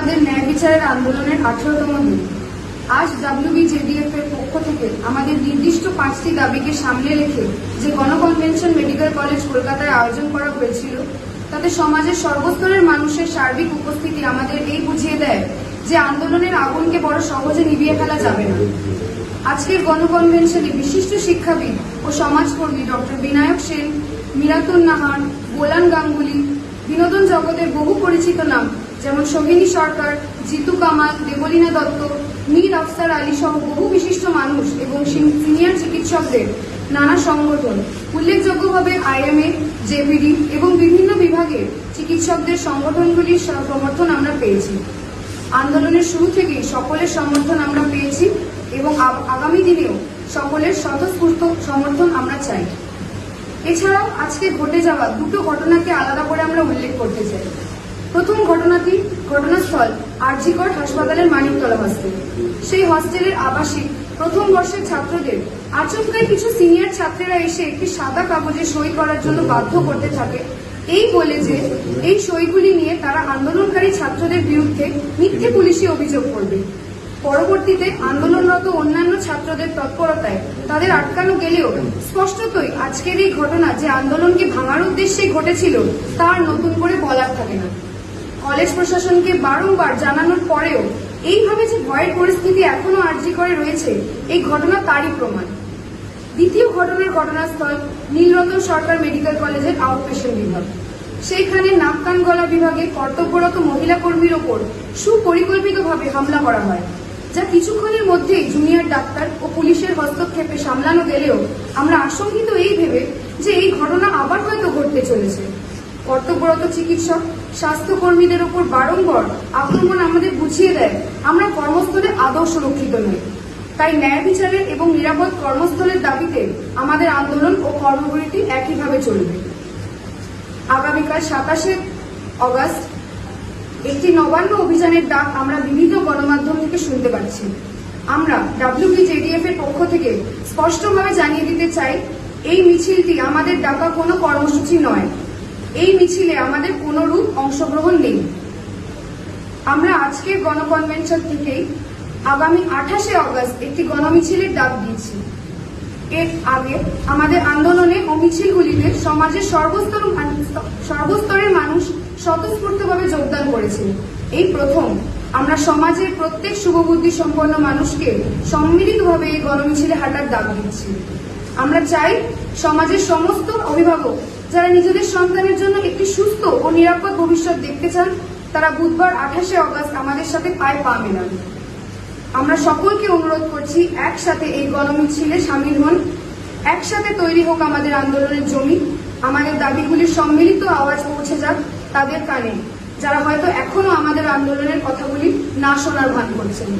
আমাদের ন্যায় বিচারের আন্দোলনের আঠারোতম দিন। আজ ডাব্লিউবিজেডিএফ এর পক্ষ থেকে আমাদের নির্দিষ্ট পাঁচটি দাবিকে সামনে রেখে যে গণকনভেনশন মেডিকেল কলেজ কলকাতায় আয়োজন করা হয়েছিল, তাতে সমাজের সর্বস্তরের মানুষের সার্বিক উপস্থিতি আমাদের এই বুঝিয়ে দেয় যে আন্দোলনের আগুনকে বড় সহজে নিভিয়ে ফেলা যাবে না। আজকের গণকনভেনশনে বিশিষ্ট শিক্ষাবিদ ও সমাজকর্মী ডক্টর বিনায়ক সেন মিরাতুন নাহার, গোলান গাঙ্গুলি, বিনোদন জগতের বহু পরিচিত নাম যেমন সোহিনী সরকার, জিতু কামাল, দেবলীনা দত্ত, মীর আফসার আলী সহ বহু বিশিষ্ট মানুষ এবং সিনিয়র চিকিৎসকদের নানা সংগঠন উল্লেখযোগ্যভাবে আইএমএ জেভিডি এবং বিভিন্ন বিভাগের চিকিৎসকদের সংগঠনগুলির সমর্থন আমরা পেয়েছি। আন্দোলনের শুরু থেকেই সকলের সমর্থন আমরা পেয়েছি এবং আগামী দিনেও সকলের স্বতঃস্ফূর্ত সমর্থন আমরা চাই। এছাড়াও আজকে ঘটে যাওয়া দুটো ঘটনাকে আলাদা করে আমরা উল্লেখ করতে চাই। প্রথম ঘটনাটি ঘটনাস্থল আরজিকর হাসপাতালের মানিকতলা হস্টেল সেই হস্টেলের আবাসিক প্রথম বর্ষের ছাত্রদের আচমকায় কিছু সিনিয়র ছাত্রেরা এসে একটি সাদা কাগজে সই করার জন্য বাধ্য করতে থাকে। এই বলে যে, এই সইগুলি নিয়ে তারা আন্দোলনকারী ছাত্রদের বিরুদ্ধে মিথ্যে পুলিশি অভিযোগ করবে। পরবর্তীতে আন্দোলনরত অন্যান্য ছাত্রদের তৎপরতায় তাদের আটকানো গেলেও স্পষ্টতই আজকের এই ঘটনা যে আন্দোলনকে ভাঙার উদ্দেশ্যে ঘটেছিল তার নতুন করে বলার থাকে না। কলেজ প্রশাসনকে বারংবার জানানোর পরেও এইভাবে যে ভয়ের পরিস্থিতি এখনও আর্জি করে রয়েছে, এই ঘটনা তারই প্রমাণ। দ্বিতীয় ঘটনার ঘটনাস্থল নীলরতন সরকার মেডিকেল কলেজের আউট পেশেন্ট বিভাগ। সেইখানে নাক কান গলা বিভাগে কর্তব্যরত মহিলা কর্মীর ওপর সুপরিকল্পিতভাবে হামলা করা হয়, যা কিছুক্ষণের মধ্যেই জুনিয়র ডাক্তার ও পুলিশের হস্তক্ষেপে সামলানো গেলেও আমরা আশঙ্কিত এই ভেবে যে এই ঘটনা আবার হয়তো ঘটতে চলেছে। কর্তব্যরত চিকিৎসক, স্বাস্থ্যকর্মীদের ওপর বারংবার আক্রমণ আমাদের বুঝিয়ে দেয়। আমরা কর্মস্থলে আদৌ সুরক্ষিত নই। তাই ন্যায় বিচারের এবং নিরাপদ কর্মস্থলের দাবিতে আমাদের আন্দোলন ও কর্মবিরতি একইভাবে চলবে। আগামীকাল সাতাশে অগস্ট একটি নবান্ন অভিযানের ডাক আমরা বিভিন্ন গণমাধ্যম থেকে শুনতে পাচ্ছি। আমরা ডাব্লিউবিজেডিএফ এর পক্ষ থেকে স্পষ্টভাবে জানিয়ে দিতে চাই, এই মিছিলটি আমাদের ডাকা কোনো কর্মসূচি নয়। এই মিছিলে আমাদের কোনরূপ অংশগ্রহণ নেই। আমরা আজকের গণকনভেনশন থেকেই আগামী আঠাশে অগস্ট একটি গণমিছিলের ডাক দিয়েছি। এর আগে আমাদের আন্দোলনে ও মিছিলগুলিতে সমাজের সর্বস্তর সর্বস্তরের মানুষ স্বতঃস্ফূর্তভাবে যোগদান করেছে এই প্রথম আমরা সমাজের প্রত্যেক শুভবুদ্ধি সম্পন্ন মানুষকে সম্মিলিতভাবে এই গণমিছিলে হাঁটার ডাক দিচ্ছি। আমরা চাই সমাজের সমস্ত অভিভাবক যারা নিজেদের সন্তানের জন্য একটি সুস্থ ও নিরাপদ ভবিষ্যৎ দেখতে চান, তারা বুধবার আঠাশে অগস্ট আমাদের সাথে পায়ে পা মেলান। আমরা সকলকে অনুরোধ করছি, একসাথে এই গণমিছিলে সামিল হন। একসাথে তৈরি হোক আমাদের আন্দোলনের জমি। আমাদের দাবিগুলির সম্মিলিত আওয়াজ পৌঁছে যাক তাদের কানে, যারা হয়তো এখনও আমাদের আন্দোলনের কথাগুলি না শোনার ভান করছেন।